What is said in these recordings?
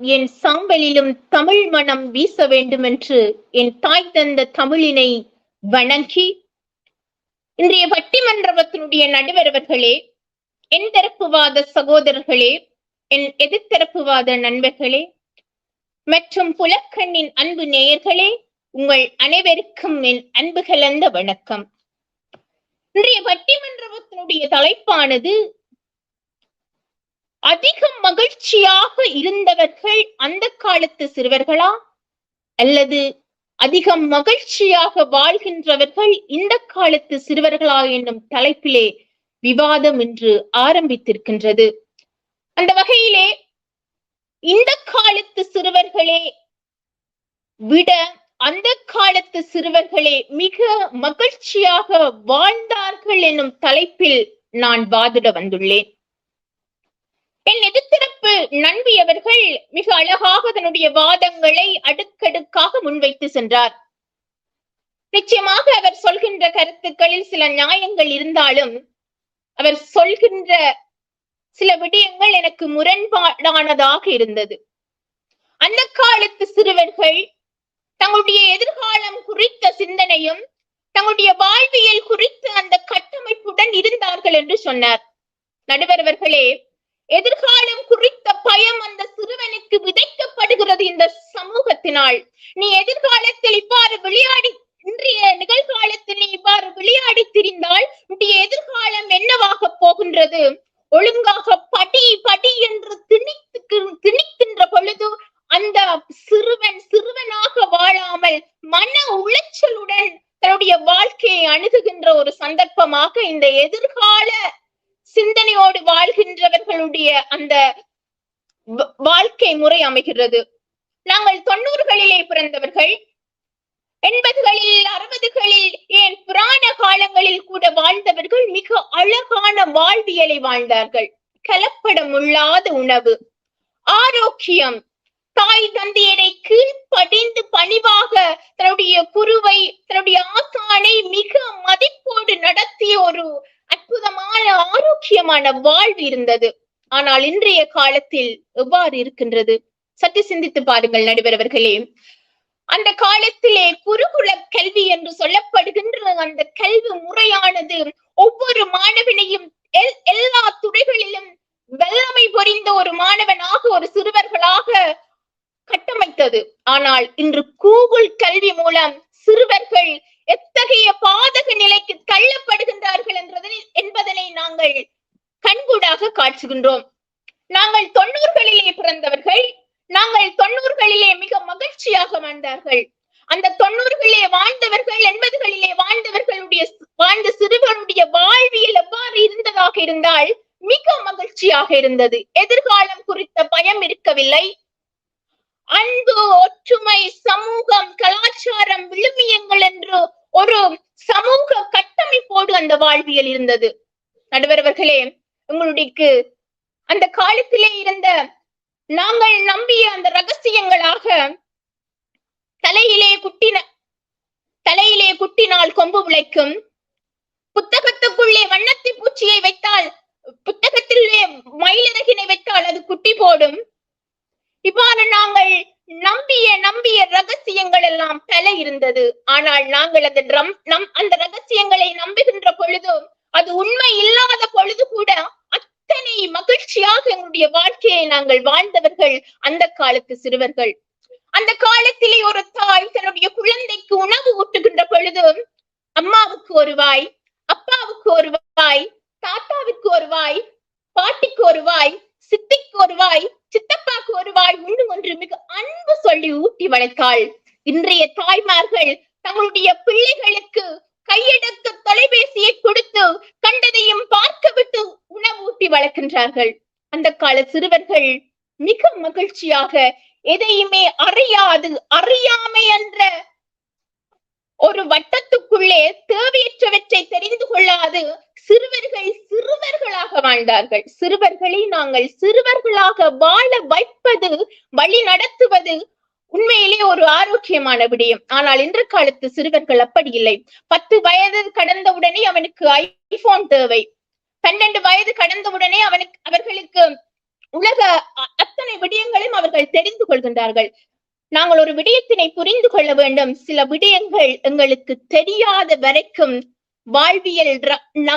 என் சாம்பலிலும் தமிழ் மனம் வீச வேண்டும் என்று என் தாய் தந்த தமிழினை வணங்கி இன்றைய பட்டிமன்றத்தினுடைய நடுவரவர்களே என் தரப்புவாத சகோதரர்களே என் எதிர்த்தரப்புவாத நண்பர்களே மற்றும் புலக்கண்ணின் அன்பு நேயர்களே உங்கள் அனைவருக்கும் என் அன்பு கலந்த வணக்கம். இன்றைய பட்டிமன்றத்தினுடைய தலைப்பானது அதிகம் மகிழ்ச்சியாக இருந்தவர்கள் அந்த காலத்து சிறுவர்களா? அல்லது அதிகம் மகிழ்ச்சியாக வாழ்கின்றவர்கள் இந்த காலத்து சிறுவர்களா என்னும் தலைப்பிலே விவாதம் இன்று ஆரம்பித்திருக்கின்றது. அந்த வகையிலே இந்த காலத்து சிறுவர்களே விட அந்த காலத்து சிறுவர்களே மிக மகிழ்ச்சியாக வாழ்ந்தார்கள் என்னும் தலைப்பில் நான் வாதிட வந்துள்ளேன். என் எதிர்த்தரப்பு நண்பி அவர்கள் மிக அழகாக தன்னுடைய வாதங்களை அடுக்கடுக்காக முன்வைத்து சென்றார். நிச்சயமாக அவர் சொல்கின்ற கருத்துக்களில் சில நியாயங்கள் இருந்தாலும் அவர் சொல்கின்ற சில விடயங்கள் எனக்கு முரண்பாடானதாக இருந்தது. அந்த காலத்து சிறுவர்கள் தங்களுடைய எதிர்காலம் குறித்த சிந்தனையும் தங்களுடைய வாழ்வியல் குறித்து அந்த கட்டமைப்புடன் இருந்தார்கள் என்று சொன்னார். நடுவர் அவர்களே எதிர்காலம் குறித்த பயம் அந்த சிறுவனுக்கு விதைக்கப்படுகிறது இந்த சமூகத்தினால். நீ எதிர்காலத்தில் இவ்வாறு விளையாடி இன்றைய நிகழ்காலத்தில் நீ இவ்வாறு விளையாடி திரிந்தால் உன்னுடைய எதிர்காலம் என்னவாக போகின்றது? ஒழுங்காக படி படி என்று திணித்து திணிக்கின்ற பொழுது அந்த சிறுவன் சிறுவனாக வாழாமல் மன உளைச்சலுடன் தன்னுடைய வாழ்க்கையை அணுகுகின்ற ஒரு சந்தர்ப்பமாக இந்த எதிர்கால சிந்தனையோடு வாழ்கின்றவர்களுடைய அந்த வாழ்க்கை முறை அமைகிறது. நாங்கள் தொண்ணூறுகளிலே பிறந்தவர்கள். எண்பதுகளில் அறுபதுகளில் ஏன் புராண காலங்களில் கூட வாழ்ந்தவர்கள் மிக அழகான வாழ்வியலை வாழ்ந்தார்கள். கலப்படம் இல்லாத உணவு. ஆரோக்கியம். தாய் தந்தையரை பணிவாக தன்னுடைய குருவை தன்னுடைய ஆசானை மிக மதிப்போடு நடத்திய ஒரு அற்புதமான ஆரோக்கியமான வாழ்வு இருந்தது. ஆனால் இன்றைய காலத்தில் எவ்வாறு இருக்கின்றது? சற்று சிந்தித்து பாருங்கள் நடுவர் அவர்களே. அந்த காலத்திலே குருகுல கல்வி என்று சொல்லப்படுகின்ற அந்த கல்வி முறையானது ஒவ்வொரு மாணவனையும் எல்லா துறைகளிலும் வல்லமை பொறிந்த ஒரு மாணவனாக ஒரு சிறுவர்களாக கட்டமைத்தது. ஆனால் இன்று கூகுள் கல்வி மூலம் சிறுவர்கள் எத்தகைய பாதக நிலைக்கு தள்ளப்படுகின்றார்கள் என்றதனை என்பதனை நாங்கள் கண்கூடாக காட்சுகின்றோம். நாங்கள் தொண்ணூறுகளிலே பிறந்தவர்கள் நாங்கள் தொண்ணூறுகளிலே மிக மகிழ்ச்சியாக வாழ்ந்தார்கள். அந்த தொண்ணூறுகளிலே வாழ்ந்தவர்கள் எண்பதுகளிலே வாழ்ந்தவர்களுடைய வாழ்ந்த சிறுவருடைய வாழ்வியல் எவ்வாறு இருந்ததாக இருந்தால் மிக மகிழ்ச்சியாக இருந்தது. எதிர்காலம் குறித்த பயம் இருக்கவில்லை. அன்பு ஒற்றுமை சமூகம் கலாச்சாரம் விழுமியங்கள் என்று ஒரு சமூக கட்டமைப்போடு அந்த வாழ்வியல் இருந்தது. நடுவரவர்களே உங்களுடைய அந்த காலத்திலே இருந்த நாங்கள் நம்பிய அந்த ரகசியங்களாக தலையிலே குட்டின தலையிலே குட்டினால் கொம்பு உழைக்கும் புத்தகத்துக்குள்ளே வண்ணத்தி பூச்சியை வைத்தால் புத்தகத்திலே மயிலிறகினை வைத்தால் அது குட்டி போடும். இவ்வாறு நாங்கள் நம்பிய நம்பிய ரகசியங்கள் எல்லாம் பல இருந்தது. ஆனால் நாங்கள் அந்த ட்ரம் நம் அந்த ரகசியங்களை நம்புகின்ற பொழுது அது உண்மை இல்லா பொழுது கூட அத்தனை நம்முடைய வாழ்க்கையை நாங்கள் வாழ்ந்தவர்கள் அந்த காலத்து சிறுவர்கள். அந்த காலத்திலே ஒரு தாய் தன்னுடைய குழந்தைக்கு உணவு ஊட்டுகின்ற பொழுது அம்மாவுக்கு ஒரு வாய் அப்பாவுக்கு ஒரு வாய் தாத்தாவுக்கு ஒரு வாய் பாட்டிக்கு ஒரு வாய் சித்திக்கு ஒரு வாய் சித்தப்பாக்கு ஒரு வாய் இன்னும் ஒன்று மிக அன்பு சொல்லி ஊட்டி வளர்த்தாள் இன்றைய தாய்மார்கள் தங்களுடைய பிள்ளைகளுக்கு கையெடுத்து தொலைபேசியை கொடுத்து கண்டதையும் பார்க்க விட்டு உணவூட்டி வளர்க்கின்றார்கள். அந்த கால சிறுவர்கள் மிக மகிழ்ச்சியாக எதையுமே அறியாது அறியாமை என்ற ஒரு வட்டத்துக்குள்ளே தேவையற்றவற்றை தெரிந்து கொள்ளாது சிறுவர்கள் சிறுவர்களாக வாழ்ந்தார்கள். சிறுவர்களை நாங்கள் சிறுவர்களாக வாழ வைப்பது வழி நடத்துவது உண்மையிலே ஒரு ஆரோக்கியமான விடயம். ஆனால் இன்று காலத்து சிறுவர்கள் அப்படி இல்லை. பத்து வயது கடந்த உடனே அவனுக்கு ஐபோன் தேவை. பன்னெண்டு வயது கடந்த உடனே அவனுக்கு அவர்களுக்கு உலக அத்தனை விடயங்களையும் அவர்கள் தெரிந்து கொள்கின்றார்கள். நாங்கள் ஒரு விடயத்தினை புரிந்து கொள்ள வேண்டும். சில விடயங்கள் எங்களுக்கு தெரியாத வரைக்கும் வாழ்வியல் ர- ந-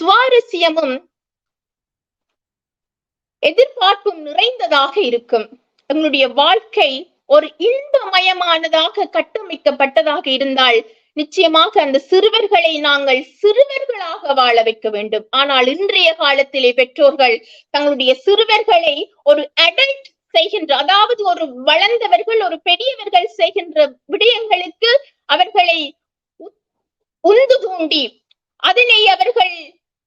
சுவாரஸ்யமும் எதிர்பார்ப்பும் நிறைந்ததாக இருக்கும். எங்களுடைய வாழ்க்கை ஒரு இன்பமயமானதாக கட்டமைக்கப்பட்டதாக இருந்தால் நிச்சயமாக அந்த சிறுவர்களை நாங்கள் சிறுவர்களாக வாழ வைக்க வேண்டும். ஆனால் இன்றைய காலத்திலே பெற்றோர்கள் தங்களுடைய சிறுவர்களை ஒரு அடல்ட் செய்கின்ற அதாவது ஒரு வளர்ந்தவர்கள் ஒரு பெரியவர்கள் செய்கின்ற விடயங்களுக்கு அவர்களை உந்து தூண்டி அதனை அவர்கள்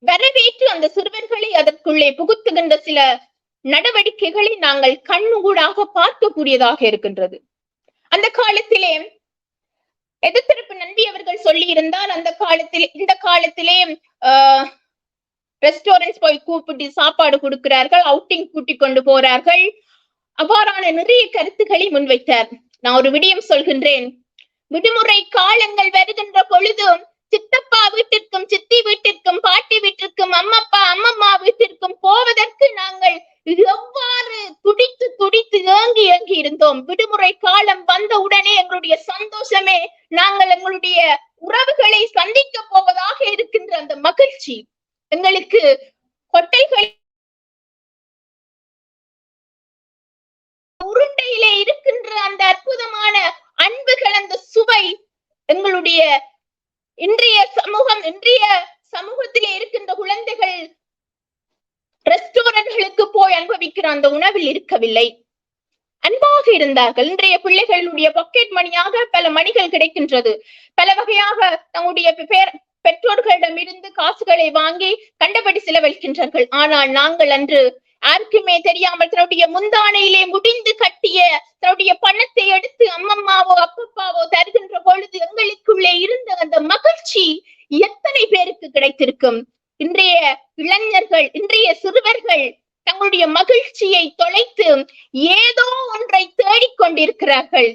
வரவேற்று அந்த சிறுவர்களை அதற்குள்ளே புகுத்துகின்ற சில நடவடிக்கைகளை நாங்கள் கண்ணுகூடாக பார்க்கக்கூடியதாக இருக்கின்றது. அந்த காலத்திலே எதிர்த்திருப்பு நம்பி அவர்கள் சொல்லி இருந்தால் அந்த காலத்தில் இந்த காலத்திலே ரெஸ்டாரண்ட்ஸ் போய் கூப்பிட்டு சாப்பாடு கொடுக்கிறார்கள் அவுட்டிங் கூட்டிக் கொண்டு போறார்கள். அவ்வாறான நிறைய கருத்துக்களை முன்வைத்தார். நான் ஒரு விடயம் சொல்கின்றேன். விடுமுறை காலங்கள் வருகின்ற பொழுது சித்தப்பா வீட்டிற்கும் சித்தி வீட்டிற்கும் பாட்டி வீட்டிற்கும் அந்த மகிழ்ச்சி எங்களுக்கு கொட்டைகள் உருண்டையிலே இருக்கின்ற அந்த அற்புதமான அன்புகள் அந்த சுவை எங்களுடைய இன்றைய சமூகம் இன்றைய சமூகத்திலே இருக்கின்ற குழந்தைகள் ரெஸ்டாரண்ட்களுக்கு போய் அனுபவிக்கிற அந்த உணவில் இருக்கவில்லை. அன்பாக இருந்தார்கள். இன்றைய பிள்ளைகளுடைய பாக்கெட் மணியாக பல மணிகள் கிடைக்கின்றது. பல வகையாக தங்களுடைய பெற்றோர்களிடமிருந்து பெற்றோர்களிடம் இருந்து காசுகளை வாங்கி கண்டபடி செலவழிக்கின்றார்கள். ஆனால் நாங்கள் அன்று யாருக்குமே தெரியாமல் தன்னுடைய முந்தானையிலே முடிந்து கட்டிய தன்னுடைய பணத்தை எடுத்து அம்மம்மாவோ அப்பப்பாவோ தருகின்ற பொழுது எங்களுக்குள்ளே இருந்த அந்த மகிழ்ச்சி எத்தனை பேருக்கு கிடைத்திருக்கும்? இன்றைய இளைஞர்கள் இன்றைய சிறுவர்கள் தங்களுடைய மகிழ்ச்சியை தொலைத்து ஏதோ ஒன்றை தேடிக்கொண்டிருக்கிறார்கள்.